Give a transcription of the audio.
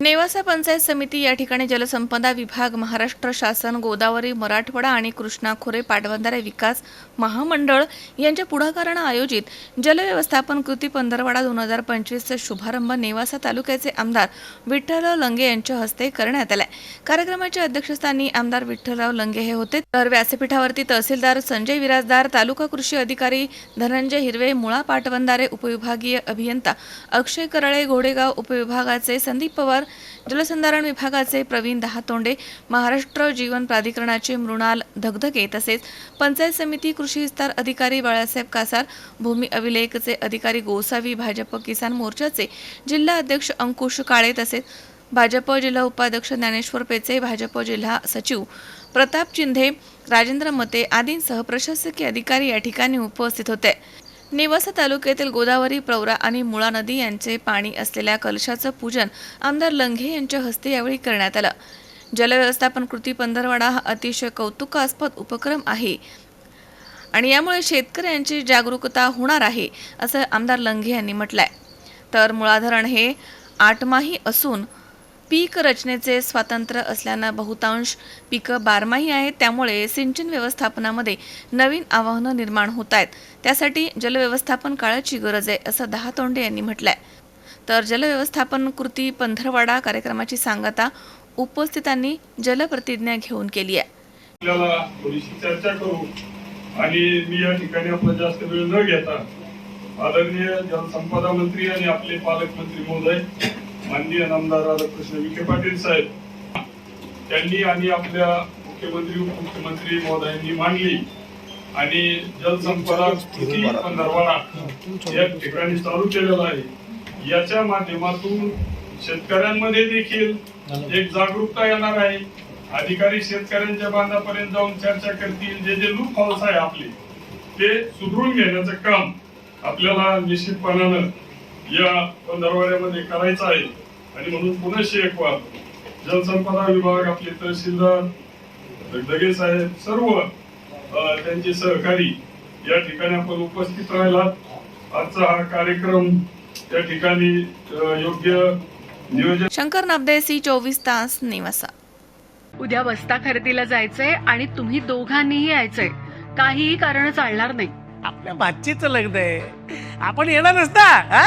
नेवासा पंचायत समिती या ठिकाणी जलसंपदा विभाग महाराष्ट्र शासन गोदावरी मराठवाडा आणि कृष्णा खोरे पाटबंधारे विकास महामंडळ यांच्या पुढाकारानं आयोजित जलव्यवस्थापन कृती पंधरवाडा दोन हजार पंचवीसचा शुभारंभ नेवासा तालुक्याचे आमदार विठ्ठलराव लंगे यांच्या हस्ते करण्यात आलाय. कार्यक्रमाच्या अध्यक्षस्थानी आमदार विठ्ठलराव लंगे हे होते. तर व्यासपीठावरती तहसीलदार संजय विराजदार तालुका कृषी अधिकारी धनंजय हिरवे मुळा पाटबंधारे उपविभागीय अभियंता अक्षय करळे घोडेगाव उपविभागाचे संदीप पवार जलसंधारण विभागाचे प्रवीण दहातोंडे महाराष्ट्र जीवन प्राधिकरणाचे मृणाल धगधगे तसेच पंचायत समिती कृषी विस्तार अधिकारी बाळासाहेब कासार भूमी अभिलेखचे अधिकारी गोसावी भाजप किसान मोर्चाचे जिल्हा अध्यक्ष अंकुश काळे तसेच भाजप जिल्हा उपाध्यक्ष ज्ञानेश्वर पेचे भाजप जिल्हा सचिव प्रताप चिंधे राजेंद्र मते आदींसह प्रशासकीय अधिकारी या ठिकाणी उपस्थित होते. नेवासा तालुक्यातील गोदावरी प्रवरा आणि मुळा नदी यांचे पाणी असलेल्या कलशाचं पूजन आमदार लंघे यांच्या हस्ते यावेळी करण्यात आलं. जलव्यवस्थापन कृती पंधरवाडा हा अतिशय कौतुकास्पद उपक्रम आहे आणि यामुळे शेतकऱ्यांची जागरूकता होणार आहे असं आमदार लंघे यांनी म्हटलंय. तर मुळाधरण हे आठमाही असून पीक रचनेचे स्वातंत्र्य असल्यानं बहुतांश पिकं बारमाही आहेत. त्यामुळे सिंचन व्यवस्थापनामध्ये नवीन आव्हानं निर्माण होत आहेत. त्यासाठी जलव्यवस्थापन काळाची गरज आहे असं दहातोंडे यांनी म्हटलंय. तर जलव्यवस्थापन कृती पंधरवाडा कार्यक्रमाची सांगता उपस्थितांनी जलप्रतिज्ञा घेऊन केली आहे. आपल्याला थोडीशी चर्चा करू. आणि मी या ठिकाणी आपला जास्त वेळ न घेता आदरणीय जलसंपदा मंत्री आणि आपले पालकमंत्री महोदय माननीय नामदार राधाकृष्ण विखे पाटील साहेब त्यांनी आणि आपल्या मुख्यमंत्री उपमुख्यमंत्री महोदयांनी मांडली. आणि जलसंपदा कृती पंधरवाडा या ठिकाणी चालू केलेला आहे. याच्या माध्यमातून शेतकऱ्यांमध्ये देखील एक जागरूकता येणार आहे. अधिकारी शेतकऱ्यांच्या बांधापर्यंत जाऊन चर्चा करतील. जे जे लूप हाऊस आहे आपले ते सुधरून घेण्याचं काम आपल्याला निश्चितपणानं या पंधरवाड्यामध्ये करायचं आहे. आणि म्हणून पुनश्च एक वार जलसंपदा विभाग आपले तहसीलदार दगदगे साहेब सर्व त्यांचे सहकारी या ठिकाणी आपण उपस्थित राहिलात. आजचा हा कार्यक्रम या ठिकाणी योग्य नियोजन शंकर नाबदे सी चोवीस तास नेवासा. उद्या बस्ता खरेदीला जायचंय आणि तुम्ही दोघांनीही यायचंय. काहीही कारण चालणार नाही. आपल्या भाचीचं लग्न आहे. आपण येणारच ना हा?